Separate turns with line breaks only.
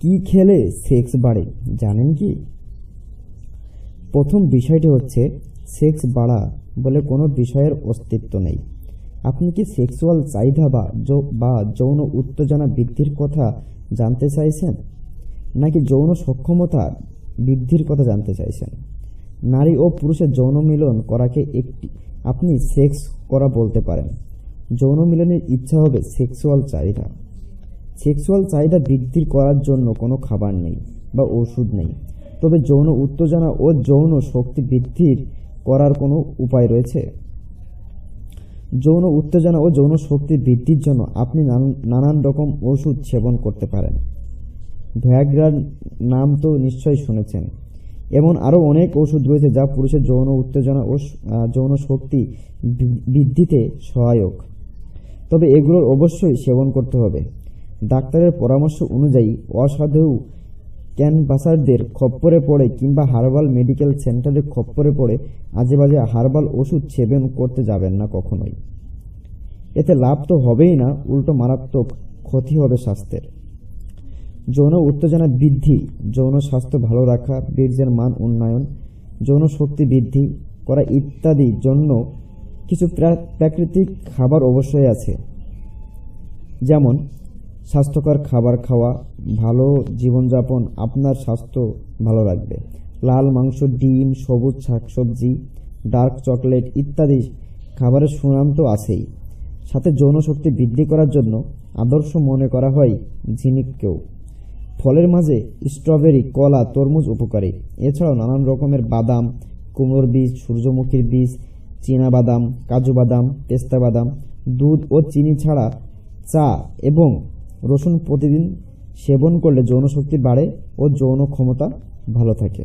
কি খেলে সেক্স বাড়ে, জানেন কি? প্রথম বিষয়টি হচ্ছে সেক্স বাড়া বলে কোনো বিষয়ের অস্তিত্ব নেই। আপনি কি সেক্সুয়াল চাহিদা বা বা যৌন উত্তেজনা বৃদ্ধির কথা জানতে চাইছেন? নাকি যৌন সক্ষমতা বৃদ্ধির কথা জানতে চাইছেন? নারী ও পুরুষের যৌন মিলন করাকে একটি, আপনি সেক্স করা বলতে পারেন। যৌন মিলনের ইচ্ছা হবে সেক্সুয়াল চাহিদা। সেক্সুয়াল চাহিদা বৃদ্ধি করার জন্য কোনো খাবার নেই বা ওষুধ নেই। তবে যৌন উত্তেজনা ও যৌন শক্তি বৃদ্ধির করার কোনো উপায় রয়েছে? যৌন উত্তেজনা ও যৌন শক্তি বৃদ্ধির জন্য আপনি নানান- রকম ওষুধ সেবন করতে পারেন। ভ্যাগ্রার নাম তো নিশ্চয়ই শুনেছেন। এমন আরও অনেক ওষুধ রয়েছে যা পুরুষের যৌন উত্তেজনা ও যৌন শক্তি বৃদ্ধিতে সহায়ক। তবে এগুলোর অবশ্যই সেবন করতে হবে। ডাক্তারের পরামর্শ অনুযায়ী অসাধু ক্যানভাসারদের খপ্পরে পড়ে কিংবা হার্বাল মেডিকেল সেন্টারের খপ্পরে পড়ে আজেবাজে হার্বাল ওষুধ সেবন করতে যাবেন না কখনোই। এতে লাভ তো হবেই না, উল্টো মারাত্মক ক্ষতি হবে স্বাস্থ্যের। যৌন উত্তেজনা বৃদ্ধি, যৌন স্বাস্থ্য ভালো রাখা, বীর্যের মান উন্নয়ন, যৌন শক্তি বৃদ্ধি করা ইত্যাদি জন্য কিছু প্রা- প্রাকৃতিক খাবার অবশ্যই আছে। যেমন স্বাস্থ্যকর খাবার খাওয়া, ভালো জীবনযাপন, আপনার স্বাস্থ্য ভালো রাখবে। লাল মাংস, ডিম, সবুজ শাকসবজি, ডার্ক চকলেট ইত্যাদি খাবারের সুনাম তো আছেই। সাথে যৌন শক্তি বৃদ্ধি করার জন্য আদর্শ মনে করা হয় ঝিনুককেও। ফলের মাঝে স্ট্রবেরি, কলা, তরমুজ উপকারী। এছাড়াও নানান রকমের বাদাম, কুমড়োর বীজ, সূর্যমুখীর বীজ চীনা বাদাম কাজু বাদাম, পেস্তা বাদাম, দুধ ও চিনি ছাড়া চা এবং রসুন প্রতিদিন সেবন করলে যৌন শক্তি বাড়ে ও যৌন ক্ষমতা ভালো থাকে।